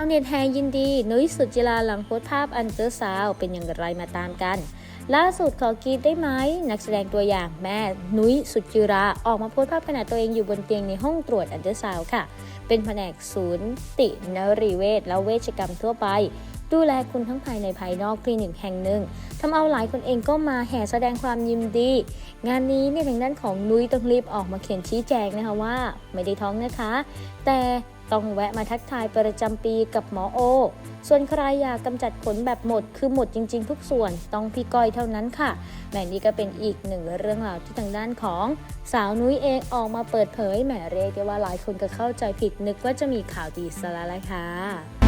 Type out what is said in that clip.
าวเน็ตแฮยินดีนุ้ยสุจิราหลังโพสภาพอันเตอร์สาวเป็นอย่างไรมาตามกัน ล่าสุดขอกรีดได้ไหม นักแสดงตัวอย่างแม่นุ้ยสุจิราออกมาโพสภาพขณะตัวเองอยู่บนเตียงในห้องตรวจอันเตอร์สาวค่ะ เป็นแผนกศูนย์ตินรีเวชและเวชกรรมทั่วไป ดูแลคุณทั้งภายในภายนอกคลินิกแห่งหนึ่งทำเอาหลายคนเองก็มาแห่แสดงความยินดี งานนี้เนี่ยทางด้านของนุ้ยต้องรีบออกมาเขียนชี้แจงนะคะว่า ไม่ได้ท้องนะคะ แต่ต้องแวะมาทักทายประจำปีกับหมอโอ ส่วนใครอยากกำจัดขนแบบหมดคือหมดจริง ๆ ทุกส่วนต้องพี่ก้อยเท่านั้นค่ะ แหมนี่ก็เป็นอีกหนึ่งเรื่องราวที่ทางด้านของ สาวนุ้ยเองออกมาเปิดเผยแหมเรียกได้ว่าหลายคนก็เข้าใจผิดนึกว่าจะมีข่าวดีซะแล้วละค่ะ